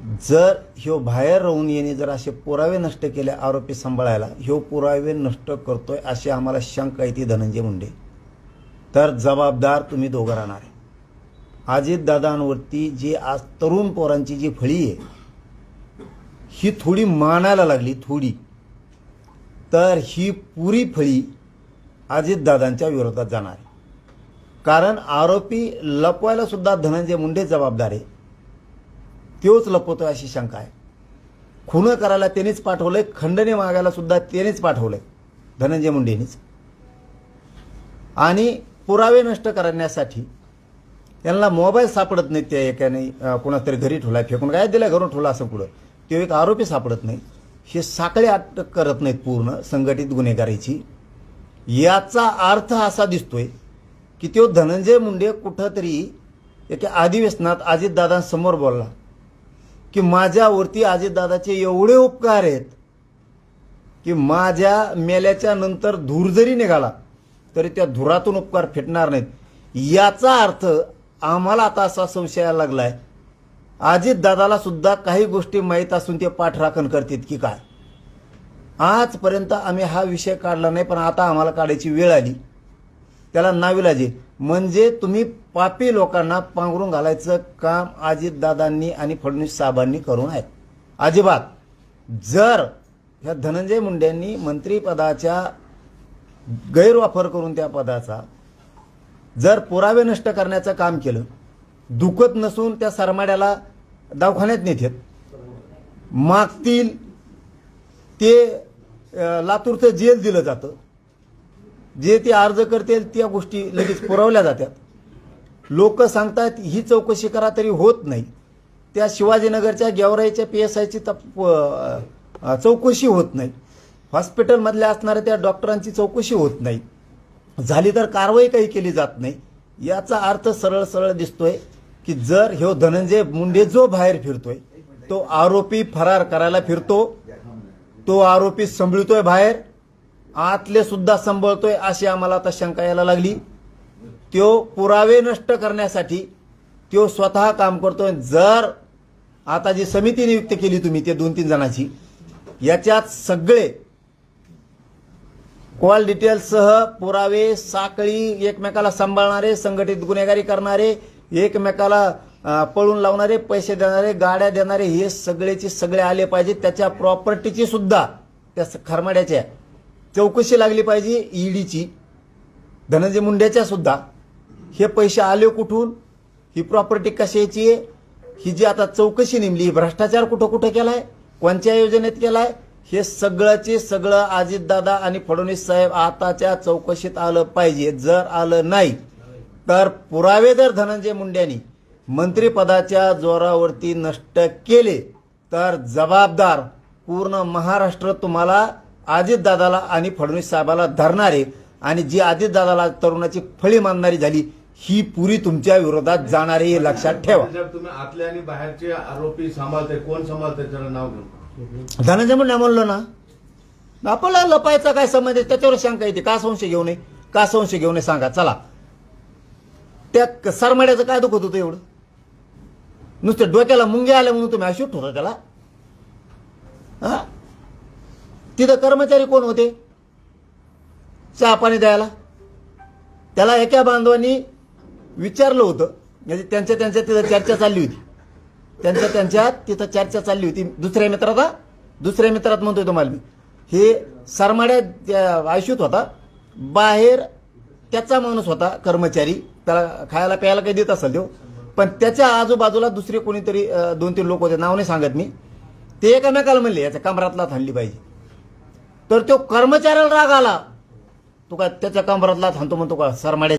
जर ह्यो बाहेर राहून येणे जर असे पुरावे नष्ट केले आरोपी सांभाळायला ह्यो पुरावे नष्ट करतोय अशी आम्हाला शंका येते धनंजय मुंडे. तर जबाबदार तुम्ही दोघं राहणार आहे. अजितदादांवरती जी आज तरुण पोरांची जी फळी आहे ही थोडी मानायला लागली थोडी. तर ही पुरी फळी अजितदादांच्या विरोधात जाणार आहे. कारण आरोपी लपवायला सुद्धा धनंजय मुंडे जबाबदार आहे. तोच लपवतोय अशी शंका आहे. खुनं करायला त्यानेच पाठवलंय खंडणी मागायला सुद्धा त्यानेच पाठवलंय धनंजय मुंडेनीच. आणि पुरावे नष्ट करण्यासाठी त्यांना मोबाईल सापडत नाहीत त्या एकाने कोणातरी घरी ठेवला फेकून काय दिला घरून ठेवला असं पुढं. तो एक आरोपी सापडत नाही. हे साखळे अटक करत नाहीत पूर्ण संघटित गुन्हेगारीची. याचा अर्थ असा दिसतोय की तो धनंजय मुंडे कुठंतरी एका अधिवेशनात अजितदादांसमोर बोलला. की माझ्यावरती अजितदादाचे एवढे उपकार आहेत की माझ्या मेल्याच्या नंतर धूर जरी निघाला तरी त्या धुरातून उपकार फिटणार नाहीत. याचा अर्थ आम्हाला आता असा संशय लागलाय. अजित दादाला सुद्धा काही गोष्टी माहीत असून ते पाठराखण करतात की काय? आजपर्यंत आम्ही हा विषय काढला नाही पण आता आम्हाला काढायची वेळ आली. त्याला नाविलाजी म्हणजे तुम्ही पापी लोकांना पांघरून घालायचं काम अजितदादांनी आणि फडणवीस साहेबांनी करून आहे. अजिबात. जर ह्या धनंजय मुंडेंनी मंत्रीपदाच्या गैरवापर करून त्या पदाचा जर पुरावे नष्ट करण्याचं काम केलं दुखत नसून त्या सरमाड्याला दवाखान्यात नेतात मागतील ते लातूरचं जेल दिलं जातं. जे ते अर्ज करतील त्या गोष्टी लगेच पुरवल्या जातात. लोक सांगतात ही चौकशी करा तरी होत नाही. त्या शिवाजीनगरच्या गेवराईच्या पी एस आयची तप चौकशी होत नाही. हॉस्पिटलमधल्या असणाऱ्या त्या डॉक्टरांची चौकशी होत नाही. झाली तर कारवाई काही केली जात नाही. याचा अर्थ सरळ सरळ दिसतोय की जर ह्यो धनंजय मुंडे जो बाहेर फिरतोय तो आरोपी फरार करायला फिरतो तो आरोपी संभळतोय बाहेर आतले सुद्धा संभळतोय अशी आम्हाला आता शंका यायला लागली. तो पुरावे नष्ट करण्यासाठी तो स्वतः काम करतोय. जर आता जी समिती नियुक्त केली तुम्ही ते दोन तीन जणांची याच्यात सगळे कॉल डिटेल्ससह पुरावे साखळी एकमेकाला सांभाळणारे संघटित गुन्हेगारी करणारे एकमेकाला पळून लावणारे पैसे देणारे गाड्या देणारे हे सगळेचे सगळे आले पाहिजे त्याच्या प्रॉपर्टीची सुद्धा त्या स- खरमाड्याच्या चौकशी लागली पाहिजे ईडीची. धनंजय मुंड्याच्या सुद्धा. हे पैसे आले कुठून? ही प्रॉपर्टी कशाची आहे? ही जी आता चौकशी नेमली ही भ्रष्टाचार कुठं कुठं केलाय? कोणत्या योजनेत केलाय? हे सगळंचे सगळं अजितदादा आणि फडणवीस साहेब आताच्या चौकशीत आलं पाहिजे. जर आलं नाही तर पुरावे जर धनंजय मुंड्यांनी मंत्रिपदाच्या जोरावरती नष्ट केले तर जबाबदार पूर्ण महाराष्ट्र तुम्हाला अजितदादाला आणि फडणवीस साहेबाला धरणारे आणि जी अजितदादाला तरुणाची फळी मानणारी झाली ही पुरी तुमच्या विरोधात जाणारी हे लक्षात ठेवा. तुम्ही आतले आणि बाहेरचे आरोपी सांभाळते कोण सांभाळते त्याला नाव घेऊन. धनंजय मुंडे म्हणलो ना आपल्याला लपायचा काय संबंध आहे? त्याच्यावर शंका येते. का संशय घेऊ नये? का संशय घेऊ नये? सांगा. चला. त्या सरमाड्याचं काय दुखत होतं एवढं? नुसतं डोक्याला मुंगे आल्या म्हणून तुम्ही अशूट होता त्याला? हा? तिथं कर्मचारी कोण होते? चहा पाणी द्यायला. त्याला एका बांधवांनी विचारलं होतं. म्हणजे त्यांच्या त्यांच्या तिथं चर्चा चालली होती. त्यांच्या त्यांच्यात तिथं चर्चा चालली होती. दुसऱ्या मित्रात दुसऱ्या मित्रात म्हणतोय तुम्हाला मी. हे सरमाड्यात आयुष्यत होता. बाहेर त्याचा माणूस होता कर्मचारी. त्याला खायला प्यायला काही देत असेल तो. पण त्याच्या आजूबाजूला दुसरे कोणीतरी दोन तीन लोक होते. नाव नाही सांगत मी. ते एकामेकाला म्हणले याच्या कमरातला थांबली पाहिजे. तर तो कर्मचाऱ्याला राग आला. तो काय त्याच्या कमरातला थांबतो म्हणतो का? सरमाड्या